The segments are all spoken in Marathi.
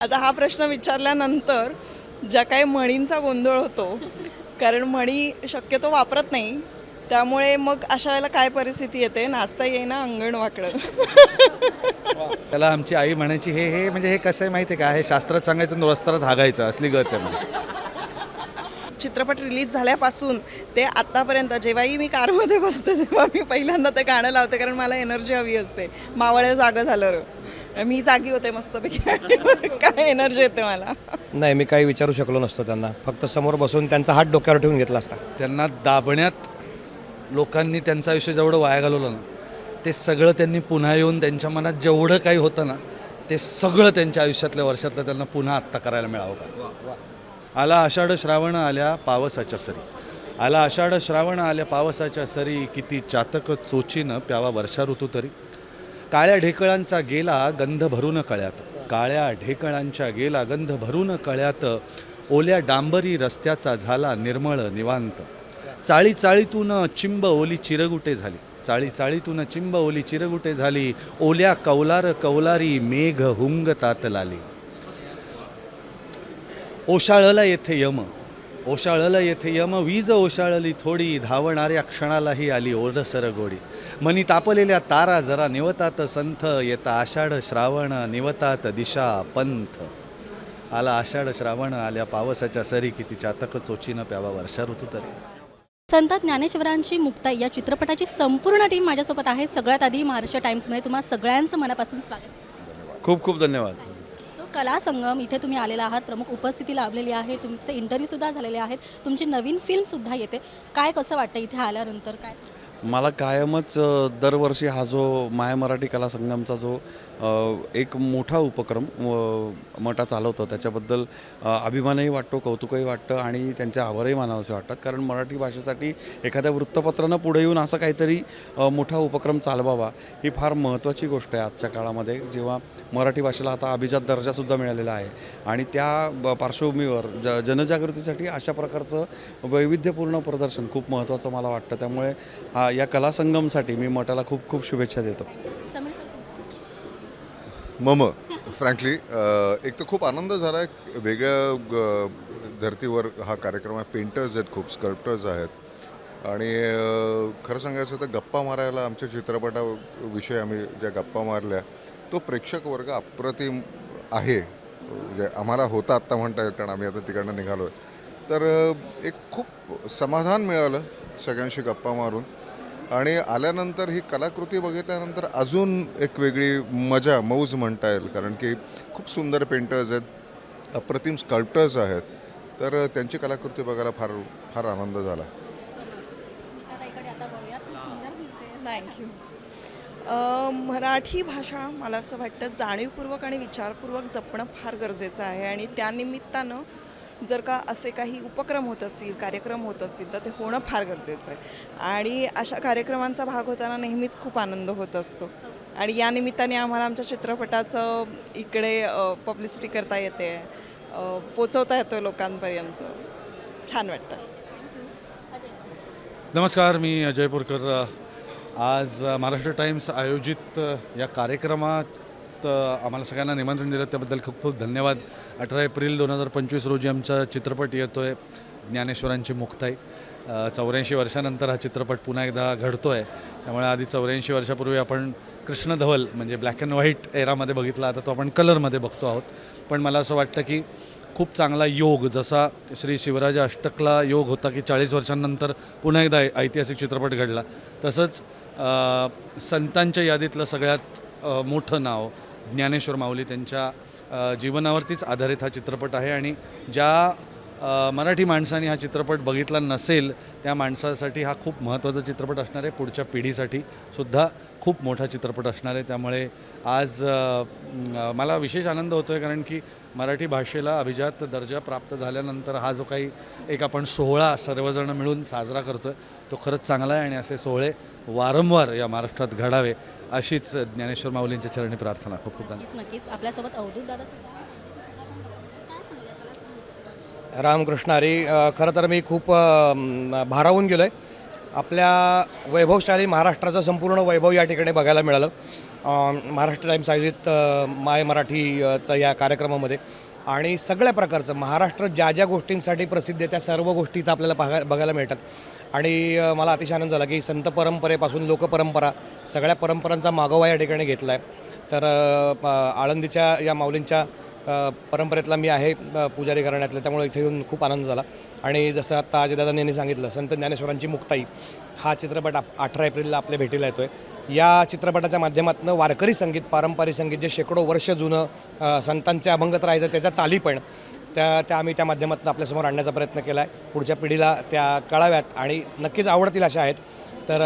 आता हा प्रश्न विचारल्यानंतर ज्या काही म्हणींचा गोंधळ होतो कारण म्हणी शक्यतो वापरत नाही त्यामुळे मग अशा वेळेला काय परिस्थिती येते? नाचता येईना अंगण वाकडं. त्याला आमची आई म्हणायची हे हे म्हणजे हे कसं आहे माहिती आहे का? हे शास्त्रात सांगायचं रस्त्यात हागायचं असली गत आहे म्हणजे चित्रपट रिलीज झाल्यापासून ते आत्तापर्यंत जेव्हाही मी कारमध्ये बसते तेव्हा मी पहिल्यांदा ते गाणं लावते कारण मला एनर्जी हवी असते. मावळे जागं झालं र मी जागी होते मस्तपैकी. काय एनर्जी येते मला. नाही मी काही विचारू शकलो नसतो त्यांना. फक्त समोर बसून त्यांचा हात डोक्यावर ठेवून घेतला असता. त्यांना दाबण्यात लोकांनी त्यांचं आयुष्य जेवढं वाया घालवलं ना ते सगळं त्यांनी पुन्हा येऊन त्यांच्या मनात जेवढं काही होतं ना ते सगळं त्यांच्या आयुष्यातल्या वर्षातलं त्यांना पुन्हा आत्ता करायला मिळावं का? आला आषाढ श्रावण आल्या पावसाच्या सरी. आला आषाढ श्रावण आल्या पावसाच्या सरी. किती चातक चोचीनं प्यावा वर्षा ऋतू तरी. काळ्या ढेकळांचा गेला गंध भरून कळ्यात. काळ्या ढेकळांच्या गेला गंध भरून कळ्यात. ओल्या डांबरी रस्त्याचा झाला निर्मळ निवांत. चाळी चाळीतून चिंब ओली चिरगुटे झाली. चाळी चाळीतून चिंब ओली चिरगुटे झाली. ओल्या कौलार कौलारी मेघ हुंगतात लाली. ओशाळला येथे यम. ओशाळला येथे यम. वीज ओशाळली थोडी. धावणाऱ्या क्षणालाही आली ओरसर गोडी मनी तापलेल्या तारा जरा निवतात संथ येता आषाढ श्रावण निवतात दिशा पंथ. आला आषाढ श्रावण आल्या पावसाच्या सरी किती चातक चोचीनं प्यावा वर्षा ऋतू तरी. संत ज्ञानेश्वरांची मुक्ताई या चित्रपटाची संपूर्ण टीम माझ्यासोबत आहे. सगळ्यात आधी महाराष्ट्र टाइम्समध्ये तुम्हाला सगळ्यांचं मनापासून स्वागत. खूप खूप धन्यवाद. सो कला संगम इथे तुम्ही आलेला आहात. प्रमुख उपस्थिती लाभलेली आहे. तुमचे इंटरव्ह्यूसुद्धा झालेले आहेत. तुमची नवीन फिल्मसुद्धा येते. काय कसं वाटतं इथे आल्यानंतर? काय? मला कायमच दरवर्षी हा जो माया मराठी कला संगमचा जो एक मोठा उपक्रम मठा मटा त्याच्याबद्दल अभिमानही वाटतो कौतुकही वाटतं आणि त्यांचे आभारही मानावेसे वाटतात. कारण मराठी भाषेसाठी एखाद्या वृत्तपत्रानं पुढे येऊन असं काहीतरी मोठा उपक्रम चालवावा ही फार महत्त्वाची गोष्ट आहे आजच्या काळामध्ये. जेव्हा मराठी भाषेला आता अभिजात दर्जासुद्धा मिळालेला आहे आणि त्या ब- पार्श्वभूमीवर ज जनजागृतीसाठी अशा प्रकारचं वैविध्यपूर्ण प्रदर्शन खूप महत्त्वाचं मला वाटतं. त्यामुळे हा या कला संगमसाठी मी मठाला खूप खूप शुभेच्छा देतो. मम फ्रँकली एक तर खूप आनंद झाला. आहे वेगळ्या ग- धर्तीवर हा कार्यक्रम आहे. पेंटर्स आहेत खूप स्कल्प्टर्स आहेत. आणि खरं सांगायचं तर गप्पा मारायला आमच्या चित्रपटाविषयी आम्ही ज्या गप्पा मारल्या तो प्रेक्षक वर्ग अप्रतिम आहे. म्हणजे आम्हाला होता आत्ता म्हणता येईल कारण आम्ही आता तिकडनं निघालो आहे तर एक खूप समाधान मिळालं सगळ्यांशी गप्पा मारून. आणि आल्यानंतर ही कलाकृती बघितल्यानंतर अजून एक वेगळी मजा मौज म्हणता येईल. कारण की खूप सुंदर पेंटर्स आहेत अप्रतिम स्कल्प्टर्स आहेत. तर त्यांची कलाकृती बघायला फार फार आनंद झाला. थँक्यू मराठी भाषा मला असं वाटतं जाणीवपूर्वक आणि विचारपूर्वक जपणं फार गरजेचं आहे. आणि त्यानिमित्तानं जर का असे काही उपक्रम होत असतील कार्यक्रम होत असतील तर ते होणं फार गरजेचं आहे. आणि अशा कार्यक्रमांचा भाग होताना नेहमीच खूप आनंद होत असतो. आणि या निमित्ताने आम्हाला आमच्या चित्रपटाचं इकडे पब्लिसिटी करता येते. पोचवता येतो लोकांपर्यंत. छान वाटतं. नमस्कार मी अजय पुरकर. आज महाराष्ट्र टाइम्स आयोजित या कार्यक्रमात आम्हाला सगळ्यांना निमंत्रण दिलं. त्याबद्दल खूप खूप धन्यवाद. अठरा एप्रिल दोन हजार पंचवीस रोजी आमचा चित्रपट येतो आहे ज्ञानेश्वरांची मुक्ताई. चौऱ्याऐंशी वर्षानंतर हा चित्रपट पुन्हा एकदा घडतो आहे त्यामुळे आधी चौऱ्याऐंशी वर्षापूर्वी आपण कृष्ण धवल म्हणजे ब्लॅक अँड व्हाईट एरामध्ये बघितला. आता तो आपण कलरमध्ये बघतो आहोत. पण मला असं वाटतं की खूप चांगला योग जसा श्री शिवराज अष्टकला योग होता की चाळीस वर्षांनंतर पुन्हा एकदा ऐतिहासिक चित्रपट घडला. तसंच संतांच्या यादीतलं सगळ्यात मोठं नाव ज्ञानेश्वर माऊली त्यांच्या जीवनावरतीच आधारित हा चित्रपट आहे आणि ज्या मराठी माणसाने हा चित्रपट बघितला नसेल त्या माणसासाठी हा खूप महत्त्वाचा चित्रपट असणार आहे. पुढच्या पिढीसाठी सुद्धा खूप मोठा चित्रपट असणार आहे. त्यामुळे आज मला विशेष आनंद होतो आहे कारण की मराठी भाषेला अभिजात दर्जा प्राप्त झाल्यानंतर हा जो काही एक आपण सोहळा सर्वजण मिळून साजरा करतो आहे तो खरंच चांगला आहे आणि असे सोहळे वारंवार या महाराष्ट्रात घडावे. अशीच ज्ञानेश्वर माऊलींच्या चरणी प्रार्थना. खूप खूप धन्यवाद. नक्कीच आपल्यासोबत अवधूत दादा सुद्धा? रामकृष्ण हरी अ, खरं तर मी खूप भारावून गेलो आहे आपल्या वैभवशाली महाराष्ट्राचं संपूर्ण वैभव या ठिकाणी बघायला मिळालं. महाराष्ट्र टाइम्स आयोजित माय मराठीचा या कार्यक्रमामध्ये. आणि सगळ्या प्रकारचं महाराष्ट्र ज्या ज्या गोष्टींसाठी प्रसिद्ध आहे त्या सर्व गोष्टी इथं आपल्याला बघा बघायला मिळतात. आणि मला अतिशय आनंद झाला की संत परंपरेपासून लोकपरंपरा सगळ्या परंपरांचा मागोवा या ठिकाणी घेतला आहे तर आळंदीच्या या माऊलींच्या परंपरेतला मी आहे पुजारी घराण्यातलं त्यामुळे इथे येऊन खूप आनंद झाला. आणि जसं आत्ता अजयदादांनी यांनी सांगितलं संत ज्ञानेश्वरांची मुक्ताई हा चित्रपट आप अठरा एप्रिलला आपल्या भेटीला येतो आहे या चित्रपटाच्या माध्यमातून वारकरी संगीत पारंपरिक संगीत जे शेकडो वर्ष जुनं संतांचे अभंगत राहायचं त्याच्या चाली पण त्या त्या आम्ही त्या माध्यमातून आपल्यासमोर आणण्याचा प्रयत्न केला आहे पुढच्या पिढीला त्या कळाव्यात आणि नक्कीच आवडतील अशा आहेत. तर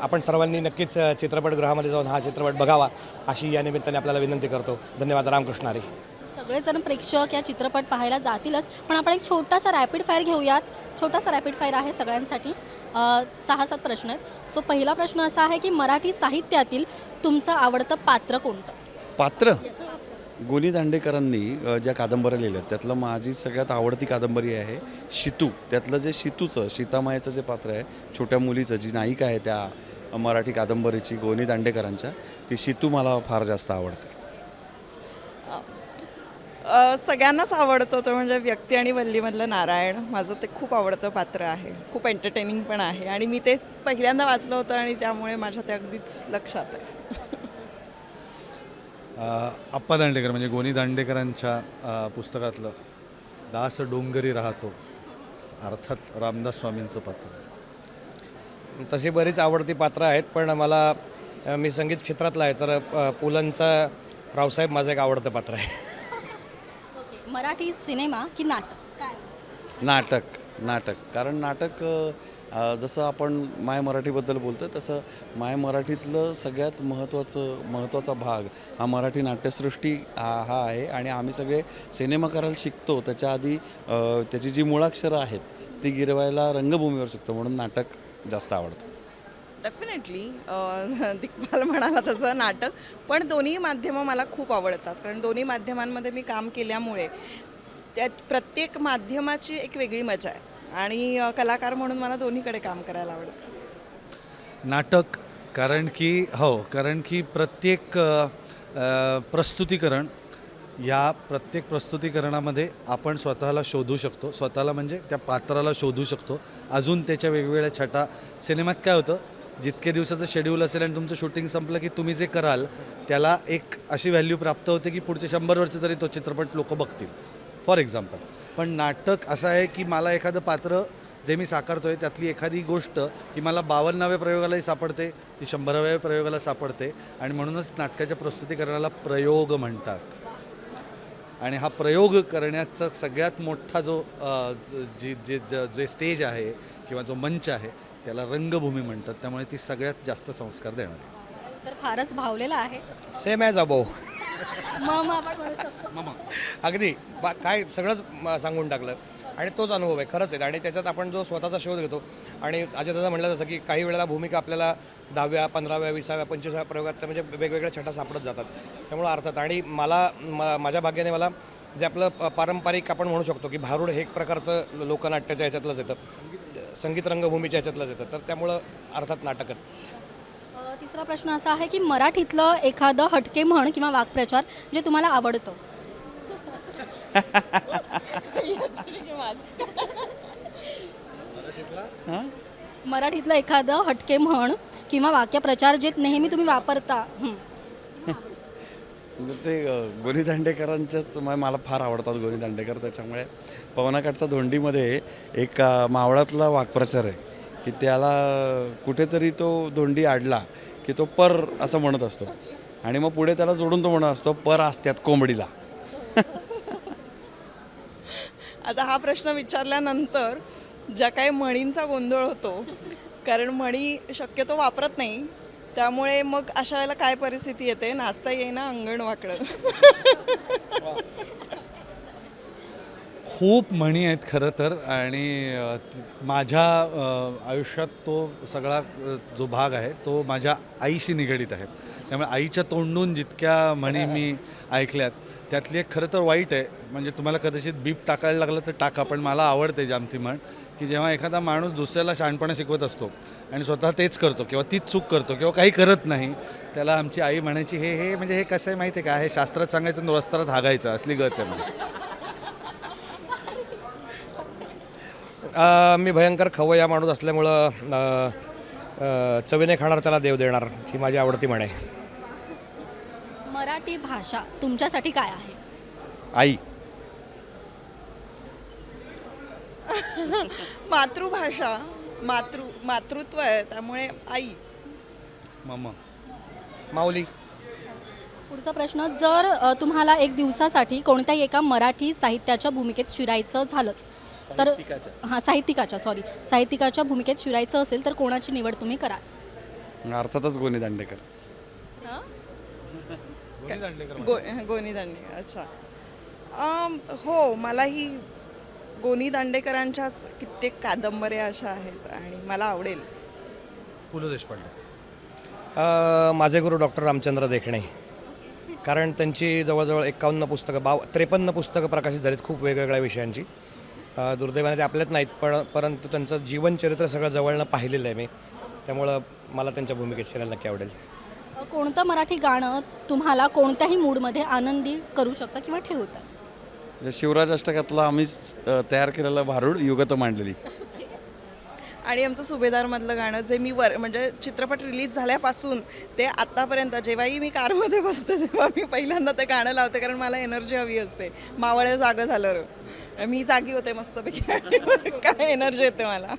आपण सर्वांनी नक्कीच चित्रपटगृहामध्ये जाऊन हा चित्रपट बघावा अशी या निमित्ताने आपल्याला विनंती करतो. धन्यवाद. रामकृष्ण हरी. सगळेजण प्रेक्षक या चित्रपट पाहायला जातीलच पण आपण एक छोटासा रॅपिड फायर घेऊयात. छोटासा रॅपिड फायर आहे सगळ्यांसाठी. सहा सात प्रश्न आहेत. सो पहिला प्रश्न असा आहे की मराठी साहित्यातील तुमचं आवडतं पात्र कोणतं? पात्र? गोनी दांडेकरांनी ज्या कादंबऱ्या लिहिल्या त्यातलं माझी सगळ्यात आवडती कादंबरी आहे शितू. त्यातलं जे शितूचं सीतामायेचं जे पात्र आहे छोट्या मुलीचं जी नायिका आहे त्या मराठी कादंबरीची गोनी दांडेकरांच्या ती शितू मला फार जास्त आवडते. सगळ्यांनाच आवडतं तो म्हणजे व्यक्ती आणि वल्लीमधलं नारायण. माझं ते खूप आवडतं पात्र आहे. खूप एंटरटेनिंग पण आहे. आणि मी ते पहिल्यांदा वाचलं होतं आणि त्यामुळे माझ्या ते अगदीच लक्षात आहे. अ, अप्पा दांडेकर म्हणजे गोनी दांडेकरांच्या पुस्तकातलं दास डोंगरी राहतो अर्थात रामदास स्वामींचं पात्र. तशी बरीच आवडती पात्र आहेत पण मला मी संगीत क्षेत्रातला आहे तर पुलंचा रावसाहेब माझं एक आवडतं पात्र आहे. मराठी सिनेमा की नाटक? काय? नाटक नाटक. कारण नाटक अ, जसं आपण माय मराठीबद्दल बोलतो तसं माय मराठीतलं सगळ्यात महत्त्वाचं महत्त्वाचा भाग हा मराठी नाट्यसृष्टी हा हा आहे. आणि आम्ही सगळे सिनेमा करायला शिकतो. त्याच्या आधी अ, त्याची जी मुळाक्षरं आहेत ती गिरवायला रंगभूमीवर शिकतो. म्हणून नाटक जास्त आवडतं. डेफिनेटली दिग्पाल म्हणाला तसं नाटक पण दोन्ही माध्यमं मला खूप आवडतात. कारण दोन्ही माध्यमांमध्ये मी काम केल्यामुळे त्या प्रत्येक माध्यमाची एक वेगळी मजा आहे. आणि कलाकार म्हणून मला दोन्हीकडे काम करायला आवडतं. नाटक कारण की हो कारण की प्रत्येक प्रस्तुतीकरण या प्रत्येक प्रस्तुतीकरणामध्ये आपण स्वतःला शोधू शकतो. स्वतःला म्हणजे त्या पात्राला शोधू शकतो. अजून त्याच्या वेगवेगळ्या छटा. सिनेमात काय होतं? जितके दिवसाचं शेड्यूल असेल आणि तुमचं शूटिंग संपलं की तुम्ही जे कराल त्याला एक अशी व्हॅल्यू प्राप्त होते की पुढचे शंभर वर्ष तरी तो चित्रपट लोक बघतील. फॉर एक्झाम्पल पण नाटक असं आहे की मला एखादं पात्र जे मी साकारतो आहे त्यातली एखादी गोष्ट ही मला बावन्नाव्या प्रयोगालाही सापडते ती शंभराव्या प्रयोगाला सापडते आणि म्हणूनच नाटकाच्या प्रस्तुतीकरणाला प्रयोग म्हणतात. आणि हा प्रयोग करण्याचा सगळ्यात मोठा जो जी जे ज- जे स्टेज आहे किंवा जो मंच आहे त्याला रंगभूमी म्हणतात त्यामुळे ती सगळ्यात जास्त संस्कार देणार. तर फारच भावलेला आहे. सेम ॲज अबो मग मग आपण म्हणू शकतो. अगदी. बा काय सगळंच म- सांगून टाकलं. आणि तोच अनुभव आहे खरंच आहे. आणि त्याच्यात आपण जो स्वतःचा शोध घेतो आणि अजय दादा म्हटलं जसं की काही वेळेला भूमिका आपल्याला दहाव्या पंधराव्या विसाव्या पंचवीसाव्या प्रयोगात त्या म्हणजे वेगवेगळ्या छटा सापडत जातात. त्यामुळं अर्थात आणि मला म- माझ्या भाग्याने मला जे आपलं प- पारंपरिक आपण म्हणू शकतो की भारूड हे एक प्रकारचं लोकनाट्याच्या ह्याच्यातलंच येतं. संगीत रंगभूमीच्या ह्याच्यातलंच येतं तर त्यामुळं अर्थात नाटकच. तिसरा प्रश्न असा आहे की मराठीतलं एखादं हटके म्हण किंवा वाक्प्रचार जे तुम्हाला आवडतं. हां? मराठीतलं एखादं हटके म्हण किंवा वाक्यप्रचार जे नेहमी तुम्ही वापरता हं. म्हणजे ते अ, गोनी दांडेकरांच्याच मला फार आवडतात गोनी दांडेकर. त्याच्यामुळे पवनाकाठचा धोंडीमध्ये एक मावळातला वाक्प्रचार आहे की त्याला कुठेतरी तो धोंडी आडला की तो पर असं म्हणत असतो. आणि मग पुढे त्याला जोडून तो म्हणत असतो पर असत्यात कोंबडीला. आता हा प्रश्न विचारल्यानंतर ज्या काही म्हणींचा गोंधळ होतो कारण म्हणी शक्यतो वापरत नाही त्यामुळे मग अशा वेळेला काय परिस्थिती येते? नाचता येईना अंगण वाकडं. खूप म्हणी आहेत खरं तर आणि माझ्या आयुष्यात तो सगळा जो भाग आहे तो माझ्या आईशी निगडीत आहे. त्यामुळे आईच्या तोंडून जितक्या म्हणी मी ऐकल्यात त्यातली एक खरं तर वाईट आहे. म्हणजे तुम्हाला कदाचित बीप टाकायला लागलं तर टाका पण मला आवडते जामती म्हण की जेव्हा एखादा माणूस दुसऱ्याला शहाणपणा शिकवत असतो आणि स्वतः तेच करतो किंवा तीच चूक करतो किंवा काही करत नाही त्याला आमची आई म्हणायची हे हे म्हणजे हे कसं आहे माहिती आहे का? हे शास्त्रात सांगायचं रस्त्यात हागायचं असली गत आहे म्हणजे अ, मी भयंकर खवय्या माणूस असल्यामुळं चवीने खाणार त्याला देव देणार ही माझी आवडती म्हण. आहे मराठी भाषा तुमच्यासाठी काय आहे? आई. मातृभाषा. मातृ मातृत्व आहे त्यामुळे आई. मम्मा माऊली. पुढचा प्रश्न जर अ, तुम्हाला एक दिवसासाठी कोणत्याही एका मराठी साहित्याच्या भूमिकेत शिरायचं झालंच तर हां साहित्यिकाच्या सॉरी साहित्यिकाच्या भूमिकेत शिरायचं असेल तर कोणाची निवड तुम्ही कराल? अर्थातच गोनी दांडेकर गो गोनी दांडेकर अच्छा. अम, हो मलाही गोनी दांडेकरांच्याच कित्येक कादंबऱ्या अशा आहेत आणि मला आवडेल. पु ल देशपांडे. अ, माझे गुरु डॉक्टर रामचंद्र देखणे. कारण त्यांची जवळजवळ एकावन्न पुस्तकं बाव त्रेपन्न पुस्तकं प्रकाशित झालीत खूप वेगवेगळ्या विषयांची. दुर्दैवाने ते आपल्याच नाहीत पण परंतु त्यांचं जीवनचरित्र सगळं जवळनं पाहिलेलं आहे मी. त्यामुळं मला त्यांच्या भूमिकेत शिरायला नक्की आवडेल. कोणतं मराठी गाणं तुम्हाला कोणत्याही मूडमध्ये आनंदी करू शकतं किंवा ठेवतं? शिवराज अष्टकातला आम्हीच तयार केलेलं भारूड युगत मांडलेली. आणि आमचं सुभेदारमधलं गाणं जे मी वर म्हणजे चित्रपट रिलीज झाल्यापासून ते आत्तापर्यंत जेव्हाही मी कारमध्ये बसते तेव्हा मी पहिल्यांदा ते गाणं लावते कारण मला एनर्जी हवी असते. मावळे जागं झालं र मी जागी होते मस्तपैकी. काय एनर्जी येते मला.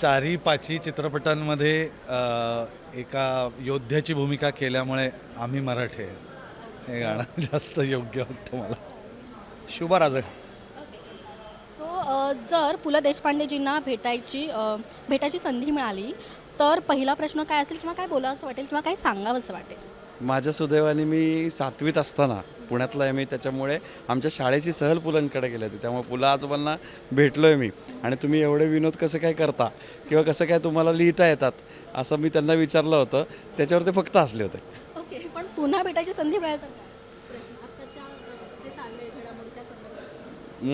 चारी पाची चित्रपटांमध्ये अ, एका योद्ध्याची भूमिका केल्यामुळे आम्ही मराठी हे गाणं जास्त योग्य वाटतं मला. शुभराज सो अ, जर पु ल देशपांडेजींना भेटायची अ, भेटायची संधी मिळाली तर पहिला प्रश्न काय असेल किंवा काय बोलावं असं वाटेल किंवा काय सांगावं असं वाटेल? माझ्या सुदैवाने मी सातवीत असताना पुण्यातला आहे मी त्याच्यामुळे आमच्या शाळेची सहल पुलांकडे गेली होती. त्यामुळे पुला आजोबांना भेटलो आहे मी. आणि तुम्ही एवढे विनोद कसे काय करता किंवा कसं काय तुम्हाला लिहिता येतात असं मी त्यांना विचारलं होतं. त्याच्यावर ते फक्त हसले होते. पुन्हा भेटायची संधी मिळाली तर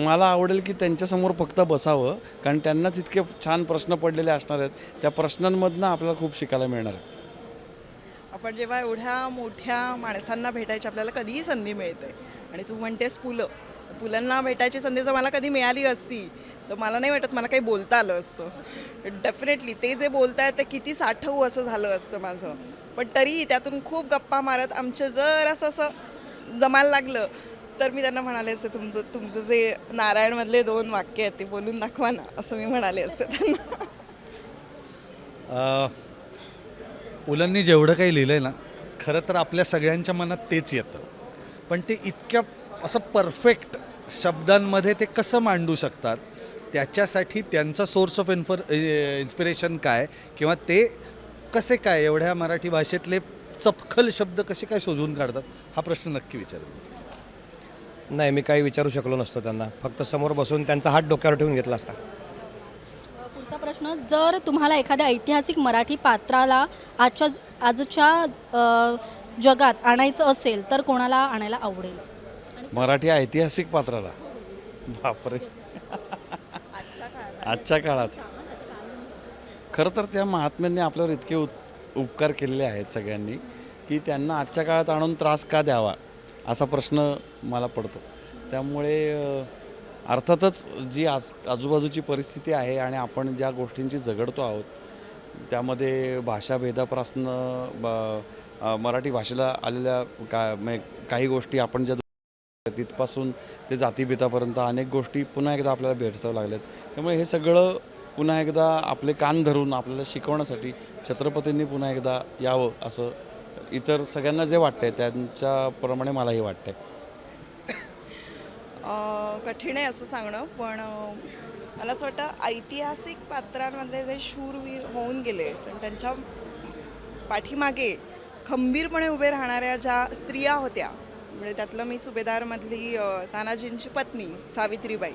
मला आवडेल की त्यांच्यासमोर फक्त बसावं कारण त्यांनाच इतके छान प्रश्न पडलेले असणार आहेत. त्या प्रश्नांमधनं आपल्याला खूप शिकायला मिळणार आहे. आपण जेव्हा एवढ्या मोठ्या माणसांना भेटायची आपल्याला कधीही संधी मिळते. आणि तू म्हणतेस पुलं पुलांना भेटायची संधी जर मला कधी मिळाली असती तर मला नाही वाटत मला काही बोलता आलं असतं. डेफिनेटली ते जे बोलतायत ते किती साठवू असं झालं असतं माझं. पण तरी त्यातून खूप गप्पा मारत आमचं जर असं असं जमायला लागलं तर मी त्यांना म्हणाले असते तुमचं तुमचं जे नारायणमधले दोन वाक्य आहेत ते बोलून दाखवा ना असं मी म्हणाले असते त्यांना. मुलांनी जेवढं काही लिहिलं आहे ना खरं तर आपल्या सगळ्यांच्या मनात तेच येतं. पण ते इतक्या असं परफेक्ट शब्दांमध्ये ते कसं मांडू शकतात त्याच्यासाठी त्यांचा सोर्स ऑफ इन्फर इन्स्पिरेशन काय किंवा ते कसे काय एवढ्या मराठी भाषेतले चपखल शब्द कसे काय शोधून काढतात? हा प्रश्न नक्की विचारेल. नाही मी काही विचारू शकलो नसतो त्यांना. फक्त समोर बसून त्यांचा हात डोक्यावर ठेवून घेतला असता. पुढचा प्रश्न जर तुम्हाला एखाद्या ऐतिहासिक मराठी पात्राला आजच्या आजच्या जगात आणायचं असेल तर कोणाला आणायला आवडेल? मराठी ऐतिहासिक पात्राला? बापरे. आजच्या काळात. खरं तर त्या महात्म्यांनी आपल्यावर इतके उ उपकार केलेले आहेत सगळ्यांनी की त्यांना आजच्या काळात आणून त्रास का द्यावा असा प्रश्न मला पडतो. त्यामुळे अर्थातच जी आज आजूबाजूची परिस्थिती आहे आणि आपण ज्या गोष्टींची झगडतो आहोत त्यामध्ये भाषाभेदापासून ब- मराठी भाषेला आलेल्या का म्हणजे काही गोष्टी आपण ज्या तिथपासून ते जातीभेदापर्यंत अनेक गोष्टी पुन्हा एकदा आपल्याला भेडसावं लागल्यात. त्यामुळे हे सगळं पुन्हा एकदा आपले कान धरून आपल्याला शिकवण्यासाठी छत्रपतींनी पुन्हा एकदा यावं असं इतर सगळ्यांना जे वाटतंय त्यांच्याप्रमाणे मलाही वाटतंय. कठीण आहे असं सांगणं पण मला असं वाटतं ऐतिहासिक पात्रांमध्ये जे शूरवीर होऊन गेले पण त्यांच्या पाठीमागे खंबीरपणे उभे राहणाऱ्या ज्या स्त्रिया होत्या म्हणजे त्यातलं मी सुभेदारमधली तानाजींची पत्नी सावित्रीबाई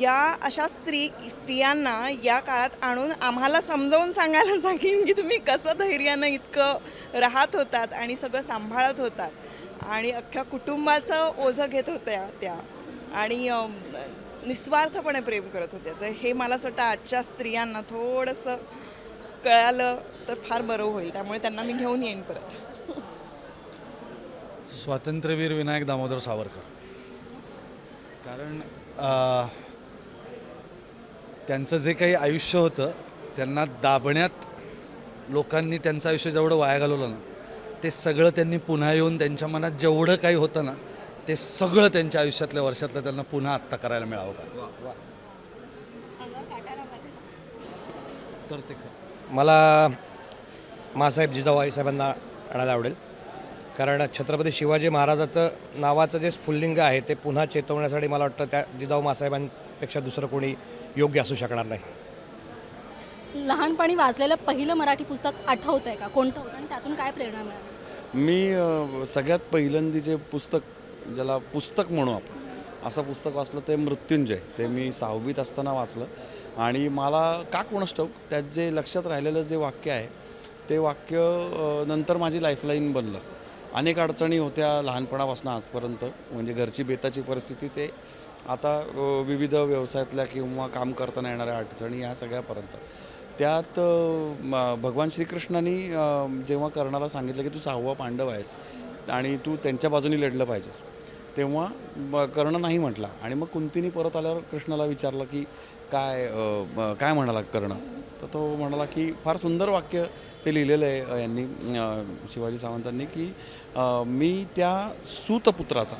या अशा स्त्री स्त्रियांना या काळात आणून आम्हाला समजावून सांगायला सांगेन की तुम्ही कसं धैर्यानं इतकं राहत होतात आणि सगळं सांभाळत होतात. आणि अख्ख्या कुटुंबाचं ओझं घेत होत्या त्या. आणि निस्वार्थपणे प्रेम करत होत्या. तर हे मला असं वाटतं आजच्या स्त्रियांना थोडंसं कळालं तर फार बरं होईल. त्यामुळे त्यांना मी घेऊन येईन परत. स्वातंत्र्यवीर विनायक दामोदर सावरकर. कारण त्यांचं जे काही आयुष्य होतं त्यांना दाबण्यात लोकांनी त्यांचं आयुष्य जेवढं वाया घालवलं ना ते सगळं त्यांनी पुन्हा येऊन त्यांच्या मनात जेवढं काही होतं ना ते सगळं त्यांच्या आयुष्यातल्या वर्षातलं त्यांना पुन्हा आत्ता करायला मिळावं का? तर ते. मला मासाहेब जिजाऊ आईसाहेबांना आणायला आवडेल. कारण छत्रपती शिवाजी महाराजाचं नावाचं जे स्फुल्लिंग आहे ते पुन्हा चेतवण्यासाठी मला वाटतं त्या जिजाऊ मासाहेबांपेक्षा दुसरं कोणी योग्य असू शकणार नाही. लहानपणी वाचलेलं पहिलं मराठी पुस्तक आठवतं आहे का? कोणतं होतं आणि त्यातून काय प्रेरणा मिळाली? मी अ, सगळ्यात पहिल्यांदी जे पुस्तक ज्याला पुस्तक म्हणू आपण असं पुस्तक वाचलं ते मृत्युंजय. ते मी सहावीत असताना वाचलं. आणि मला का ठाऊक त्यात जे लक्षात राहिलेलं जे वाक्य आहे ते वाक्य अ, नंतर माझी लाईफलाईन बनलं. अनेक अडचणी होत्या लहानपणापासून आजपर्यंत. म्हणजे घरची बेताची परिस्थिती ते आता विविध व्यवसायातल्या किंवा काम करताना येणाऱ्या अडचणी ह्या सगळ्यापर्यंत. त्यात भगवान श्रीकृष्णांनी जेव्हा कर्णाला सांगितलं की तू सहावा पांडव आहेस आणि तू त्यांच्या बाजूनी लढलं पाहिजेस तेव्हा कर्ण नाही म्हटला आणि मग कुंतीनी परत आल्यावर कृष्णाला विचारलं की काय काय म्हणाला कर्ण? तर तो म्हणाला की फार सुंदर वाक्य ते लिहिलेलं आहे यांनी शिवाजी सावंतांनी की मी त्या सूतपुत्राचा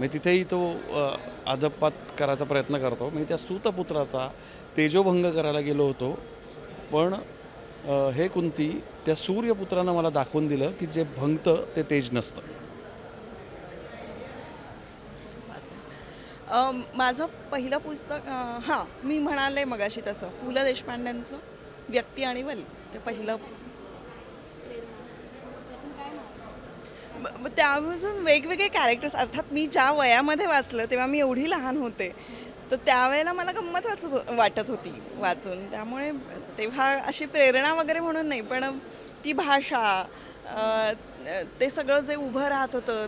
मी तिथेही तो अ, अधपात करायचा प्रयत्न करतो. मी त्या सूतपुत्राचा तेजोभंग करायला गेलो होतो. पण हे कुंती त्या सूर्यपुत्रानं मला दाखवून दिलं की जे भंगतं ते तेज नसतं. माझं पहिलं पुस्तक हां मी म्हणाले मगाशी तसं पु ल देशपांड्यांचं व्यक्ती आणि वली ते पहिलं ब- ब- त्यामधून वेगवेगळे कॅरेक्टर्स अर्थात मी ज्या वयामध्ये वाचलं तेव्हा मी एवढी लहान होते. तर त्यावेळेला मला गंमत वाचत हो, वाटत होती वाचून. त्यामुळे तेव्हा अशी प्रेरणा वगैरे म्हणून नाही पण ती भाषा ते सगळं जे उभं राहत होतं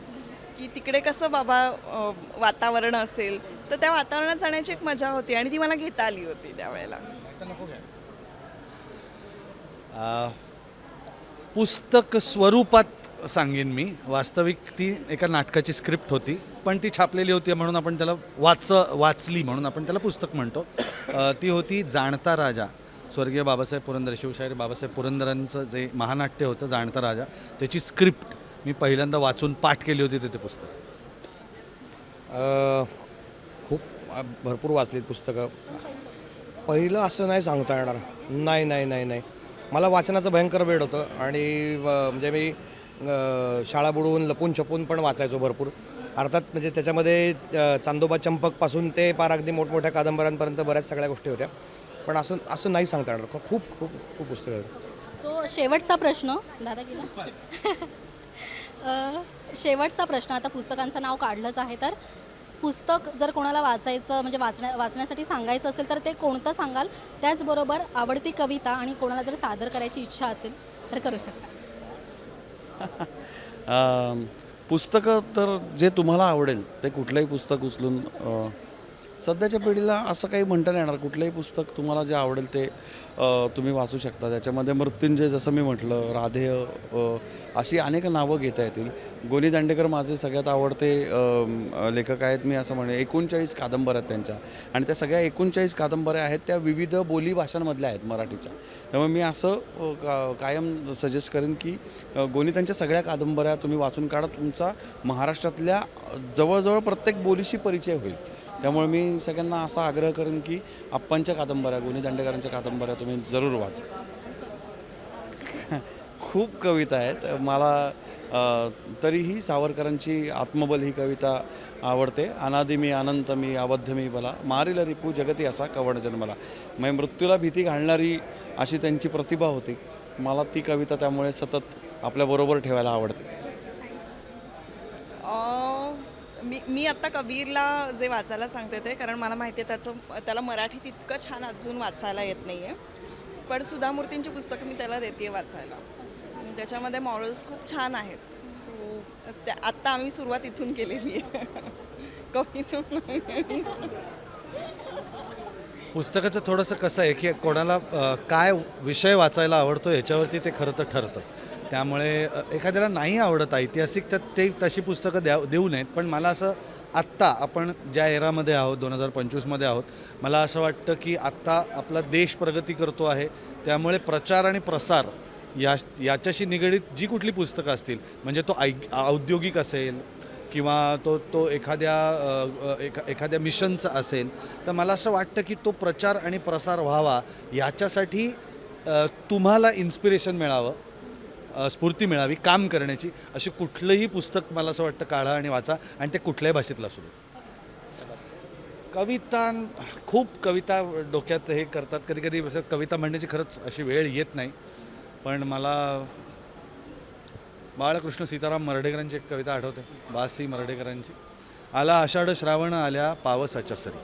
की तिकडे कसं बाबा वातावरण असेल तर त्या वातावरणात जाण्याची एक मजा होती आणि ती मला घेता आली होती त्यावेळेला. पुस्तक स्वरूपात सांगेन मी. वास्तविक ती एका नाटकाची स्क्रिप्ट होती पण ती छापलेली होती म्हणून आपण त्याला वाच वाचली म्हणून आपण त्याला पुस्तक म्हणतो. ती होती जाणता राजा. स्वर्गीय बाबासाहेब पुरंदर शिवशाहीर बाबासाहेब पुरंदरांचं जे महानाट्य होतं जाणता राजा त्याची स्क्रिप्ट मी पहिल्यांदा वाचून पाठ केली होती ते ते पुस्तक खूप भरपूर वाचलीत पुस्तकं. पहिलं असं नाही सांगता येणार. नाही नाही नाही नाही. मला वाचनाचं भयंकर वेळ होतं आणि म्हणजे मी शाळा बुडवून लपून छपून पण वाचायचो भरपूर. अर्थात म्हणजे त्याच्यामध्ये चांदोबा चंपकपासून ते पार अगदी मोठमोठ्या कादंबऱ्यांपर्यंत बऱ्याच सगळ्या गोष्टी होत्या. पण असं असं नाही सांगता येणार. खूप खूप खूप पुस्तकं आहेत सो शेवटचा प्रश्न दादा गेला शेवटचा प्रश्न आता पुस्तकांचं नाव काढलंच आहे तर पुस्तक जर कोणाला वाचायचं म्हणजे वाचण्या वाचण्यासाठी सांगायचं असेल तर ते कोणतं सांगाल? त्याचबरोबर आवडती कविता आणि कोणाला जर सादर करायची इच्छा असेल तर करू शकता. पुस्तकं तर जे तुम्हाला आवडेल ते कुठलंही पुस्तक उचलून सध्याच्या पिढीला असं काही म्हणता नाही येणार. कुठलंही पुस्तक तुम्हाला जे आवडेल ते तुम्ही वाचू शकता. त्याच्यामध्ये मृत्युंजय जसं मी म्हटलं राधेय अशी अनेक नावं घेता येतील. गोनी दांडेकर माझे सगळ्यात आवडते लेखक आहेत. मी असं म्हणे एकोणचाळीस कादंबऱ्या आहेत त्यांच्या. आणि त्या सगळ्या एकोणचाळीस कादंबऱ्या आहेत त्या विविध बोली भाषांमधल्या आहेत मराठीच्या. त्यामुळे मी असं का- कायम सजेस्ट करेन की गोनी त्यांच्या सगळ्या कादंबऱ्या तुम्ही वाचून काढा. तुमचा महाराष्ट्रातल्या जवळजवळ प्रत्येक बोलीशी परिचय होईल. त्यामुळे मी सगळ्यांना असा आग्रह करेन की आप्पांच्या कादंबऱ्या गोनी दांडेकरांच्या कादंबऱ्या तुम्ही जरूर वाचा. खूप कविता आहेत. मला तरीही सावरकरांची आत्मबल ही कविता आवडते. अनादि मी अनंत मी अबद्ध मी बला. मारिल रिपू जगती असा कवण जन्मला. म्हणजे मृत्यूला भीती घालणारी अशी त्यांची प्रतिभा होती. मला ती कविता त्यामुळे सतत आपल्याबरोबर ठेवायला आवडते. मी मी आत्ता कबीरला जे वाचायला सांगते ते कारण मला माहिती आहे त्याचं त्याला मराठीत इतकं छान अजून वाचायला येत नाही आहे पण सुधामूर्तींची पुस्तकं मी त्याला देते वाचायला. त्याच्यामध्ये मॉरल्स खूप छान आहेत. सो त्या आत्ता आम्ही सुरुवात इथून केलेली आहे. कवितून पुस्तकाचं थोडंसं कसं आहे की कोणाला अ, काय विषय वाचायला आवडतो याच्यावरती ते खरं तर ठरतं. त्यामुळे एखाद्याला नाही आवडत ऐतिहासिक तर ते तशी पुस्तकं द्या देऊ नयेत. पण मला असं आत्ता आपण ज्या एरामध्ये आहोत दोन हजार पंचवीसमध्ये आहोत मला असं वाटतं की आत्ता आपला देश प्रगती करतो आहे. त्यामुळे प्रचार आणि प्रसार या याच्याशी निगडीत जी कुठली पुस्तकं असतील म्हणजे तो ऐ औद्योगिक असेल किंवा तो तो एखाद्या एखा एखाद्या मिशनचा असेल तर मला असं वाटतं की तो प्रचार आणि प्रसार व्हावा याच्यासाठी तुम्हाला इन्स्पिरेशन मिळावं. स्फूर्ती मिळावी काम करण्याची असे कुठलंही पुस्तक मला असं वाटतं काढा आणि वाचा आणि ते कुठल्याही भाषेतलं असू दे. कविता खूप कविता डोक्यात हे करतात. कधी कधी असं कविता म्हणण्याची खरंच अशी वेळ येत नाही. पण मला बाळकृष्ण सीताराम मर्ढेकरांची एक कविता आठवते. बासी मर्ढेकरांची आला आषाढ श्रावण आल्या पावसाच्या सरी.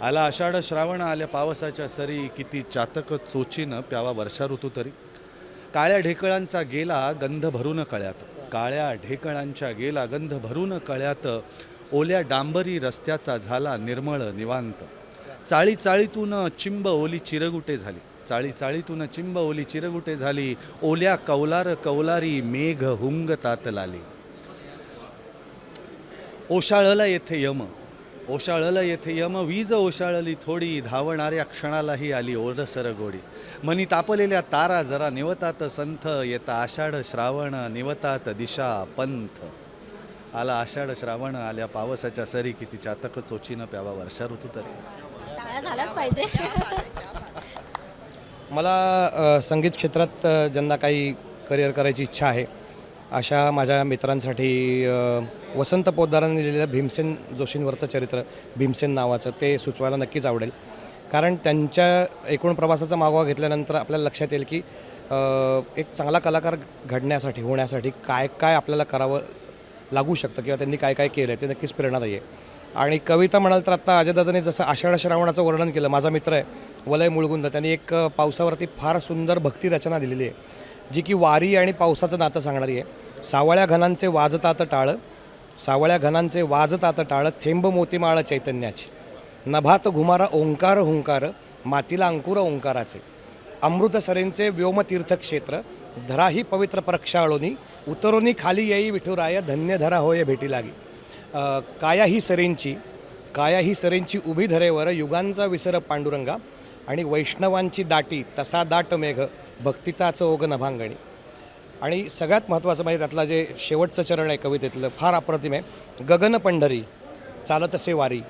आला आषाढ श्रावण आल्या पावसाच्या सरी. किती चातक चोचीनं प्यावा वर्षा ऋतू तरी. काळ्या ढेकळांचा गेला गंध भरून कळ्यात. काळ्या ढेकळांच्या गेला गंध भरून कळ्यात. ओल्या डांबरी रस्त्याचा झाला निर्मळ निवांत. चाळी चाळीतून चिंब ओली चिरगुटे झाली. चाळी चाळीतून चिंब ओली चिरगुटे झाली. ओल्या कौलार कौलारी मेघ हुंगतात लाली. ओशाळला येथे यम. ओशाळला येथे यम वीज ओशाळली थोडी धावणाऱ्या क्षणालाही आली ओरसर गोडी मनी तापलेल्या तारा जरा निवतात संथ येता आषाढ श्रावण निवतात दिशा पंथ. आला आषाढ श्रावण आल्या पावसाच्या सरी किती चातक चोचीनं प्यावा वर्षा ऋतू तरी. टाळ्या झाल्याच पाहिजे. मला संगीत क्षेत्रात ज्यांना काही करिअर करायची इच्छा आहे अशा माझ्या मित्रांसाठी वसंत पोद्दारांनी लिहिलेलं भीमसेन जोशींवरचं चरित्र भीमसेन नावाचं ते सुचवायला नक्कीच आवडेल. कारण त्यांच्या एकूण प्रवासाचा मागोवा घेतल्यानंतर आपल्याला लक्षात येईल की एक चांगला कलाकार घडण्यासाठी होण्यासाठी काय काय आपल्याला करावं लागू शकतं किंवा त्यांनी काय काय केलं आहे ते नक्कीच प्रेरणादायी आहे. आणि कविता म्हणाल तर आत्ता अजयदादाने जसं आषाढ श्रावणाचं वर्णन केलं माझा मित्र आहे वलय मुळगुंद त्यांनी एक पावसावरती फार सुंदर भक्ती रचना दिलेली आहे. जी की वारी आणि पावसाचं नातं सांगणारी आहे. सावळ्या घनांचे वाजतात टाळ सावळ्या घनांचे वाजतात टाळ थेंब मोतीमाळ चैतन्याची. नभात घुमारा ओंकार हुंकार मातीला अंकुर ओंकाराचे. अमृतसरेंचे व्योमतीर्थक्षेत्र धराही पवित्र प्रक्षाळोनी उतरोनी खाली येई विठुराय धन्य धरा होय भेटी लागी. काया ही सरेंची काया ही सरेंची उभी धरेवर युगांचा विसर पांडुरंगा आणि वैष्णवांची दाटी तसा दाट मेघ भक्तीचाच ओघ नभांगणी आणि सगळ्यात महत्त्वाचं म्हणजे त्यातलं जे शेवटचं चरण आहे कवितेतलं फार अप्रतिम आहे. गगन पंढरी चालत असे वारी.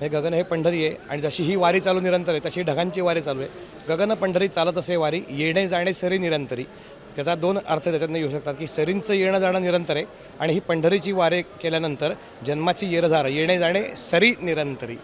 हे गगन हे पंढरी आहे आणि जशी ही वारी चालू निरंतर आहे तशी ढगांची वारी चालू आहे. गगन पंढरी चालत असे वारी येणे जाणे सरी निरंतरी. त्याचा दोन अर्थ त्याच्यातनं येऊ शकतात की सरींचं येणं जाणं निरंतर आहे आणि ही पंढरीची वारे केल्यानंतर जन्माची येरझार येणे जाणे सरी निरंतरी.